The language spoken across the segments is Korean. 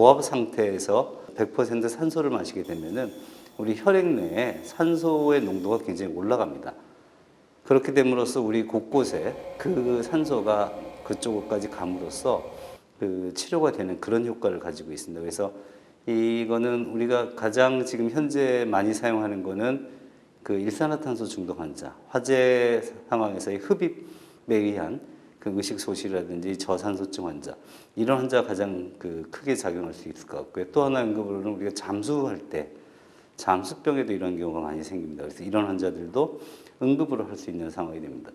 고압 상태에서 100% 산소를 마시게 되면은 우리 혈액 내에 산소의 농도가 굉장히 올라갑니다. 그렇게 됨으로써 우리 곳곳에 그 산소가 그쪽까지 감으로써 그 치료가 되는 그런 효과를 가지고 있습니다. 그래서 이거는 우리가 가장 지금 현재 많이 사용하는 거는 그 일산화탄소 중독 환자, 화재 상황에서의 흡입에 의한 그 의식 소실이라든지 저산소증 환자 이런 환자가 가장 그 크게 작용할 수 있을 것 같고요. 또 하나 응급으로는 우리가 잠수할 때 잠수병에도 이런 경우가 많이 생깁니다. 그래서 이런 환자들도 응급으로 할 수 있는 상황이 됩니다.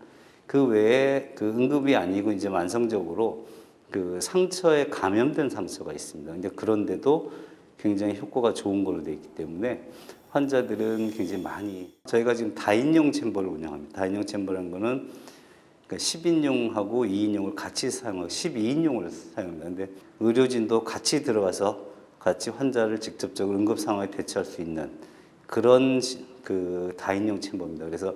그 외에 그 응급이 아니고 이제 만성적으로 그 상처에 감염된 상처가 있습니다. 근데 그런데도 굉장히 효과가 좋은 걸로 되어 있기 때문에 환자들은 굉장히 많이 저희가 지금 다인용 챔버를 운영합니다. 다인용 챔버라는 거는 그러니까 10인용하고 2인용을 같이 사용하고 12인용을 사용합니다. 근데 의료진도 같이 들어가서 같이 환자를 직접적으로 응급 상황에 대처할 수 있는 그런 시- 그 다인용 챔버입니다. 그래서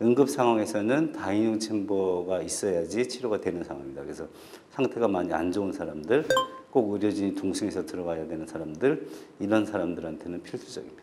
응급 상황에서는 다인용 챔버가 있어야지 치료가 되는 상황입니다. 그래서 상태가 많이 안 좋은 사람들, 꼭 의료진이 동승해서 들어가야 되는 사람들, 이런 사람들한테는 필수적입니다.